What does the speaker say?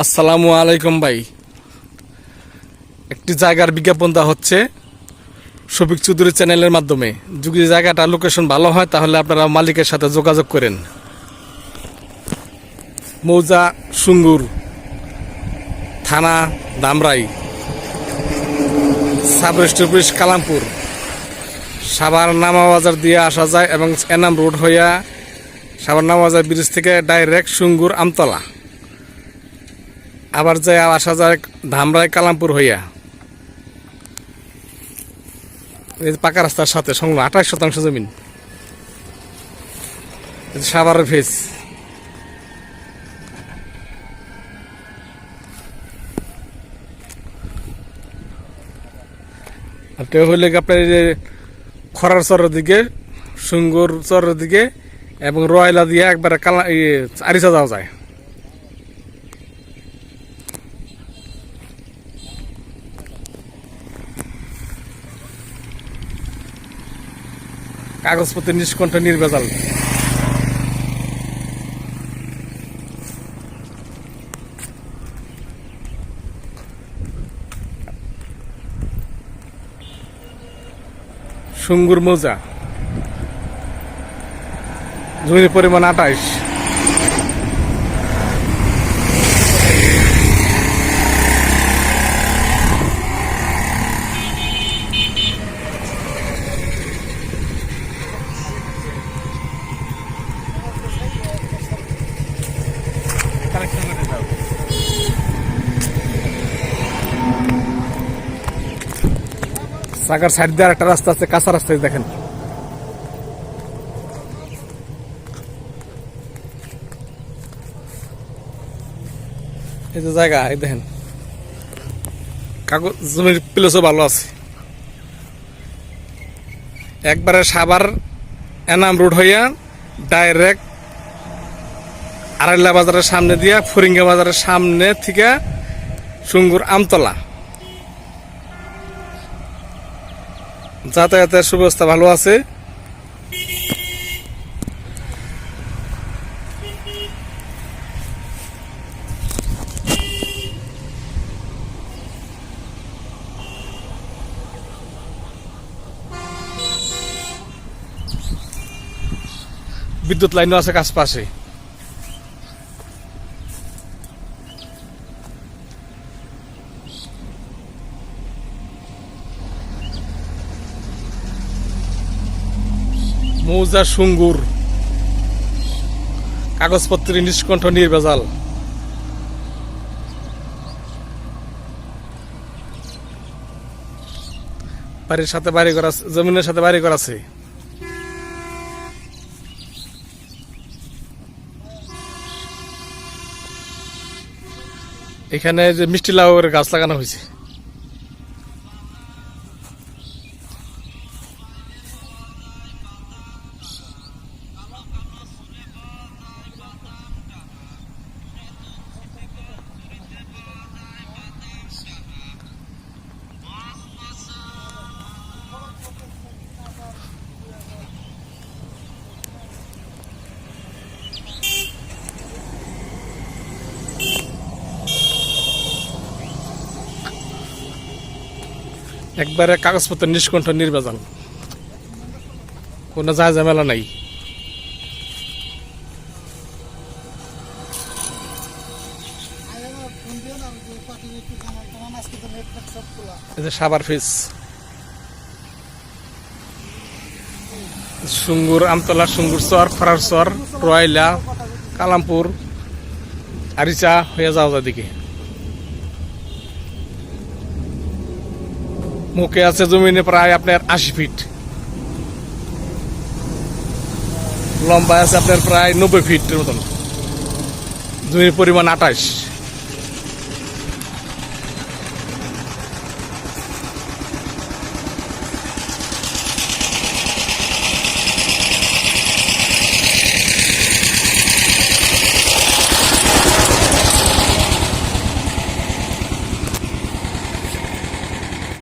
আসসালামু আলাইকুম ভাই। একটি জায়গার বিজ্ঞাপন দেওয়া হচ্ছে শফিক চৌধুরী চ্যানেলের মাধ্যমে। যদি জায়গাটা লোকেশন ভালো হয়, তাহলে আপনারা মালিকের সাথে যোগাযোগ করেন। মৌজা সুঙ্গুর থানা Dhamrai. Sub office Kalampur. Savar নামা বাজার দিয়ে আসা যায় এবং এনাম রোড হইয়া সাভার নামা বাজার ব্রিজ থেকে ডাইরেক্ট সুঙ্গুর আমতলা। আবার যায় আসা যায় ধামরাই কালামপুর হইয়া। এই পাকা রাস্তার সাথে সংলগ্ন আঠাশ শতাংশ জমিন। সাভারের ফেস কেউ হইলে আপনার খরার চরের দিকে, সুঙ্গুর চরের দিকে এবং রয়লা দিয়ে একবারে কালা আরিসা যাওয়া যায়। কাগজপত্র নিষ্কণ্ঠ নির্ভেজাল। সুঙ্গুর মোজা। জমির পরিমাণ আঠাইশ। সাগার সাইড দিয়ে একটা রাস্তা আছে, কাঁচা রাস্তা দেখেন। এই যে জায়গা, এই দেখেন। কাগজ, জমির প্লেসও ভালো আছে। একবারে সাবার এনাম রোড হইয়া ডাইরেক্ট আড়াইলা বাজারের সামনে দিয়া, ফরিঙ্গা বাজারের সামনে থেকে সুঙ্গুর আমতলা। যাতায়াতের সুব্যবস্থা ভালো আছে। বিদ্যুৎ লাইনও আছে কাছ পাশে। মৌজা সুঙ্গুর। কাগজপত্রে নিষ্কণ্ঠ নির্ভেজাল। বাড়ির সাথে বাড়ি করা জমিনের সাথে বাড়ি করা আছে। এখানে যে মিষ্টি লাউয়ের গাছ লাগানো হয়েছে। একবারে কাগজপত্র নিষ্কণ্ঠ, নির্বাচন। কোনো যা ঝামেলা নাই। সাবার ফিস। সুঙ্গুর আমতলা, সুঙ্গুর চর খরার চর, রয়লা, কালামপুর, আরিচা হয়ে যাওয়া যায় দিকে মুখে আছে জমিনে প্রায় আপনার আশি ফিট। লম্বা আছে আপনার প্রায় নব্বই ফিটের মতন। জমির পরিমাণ আঠাশ।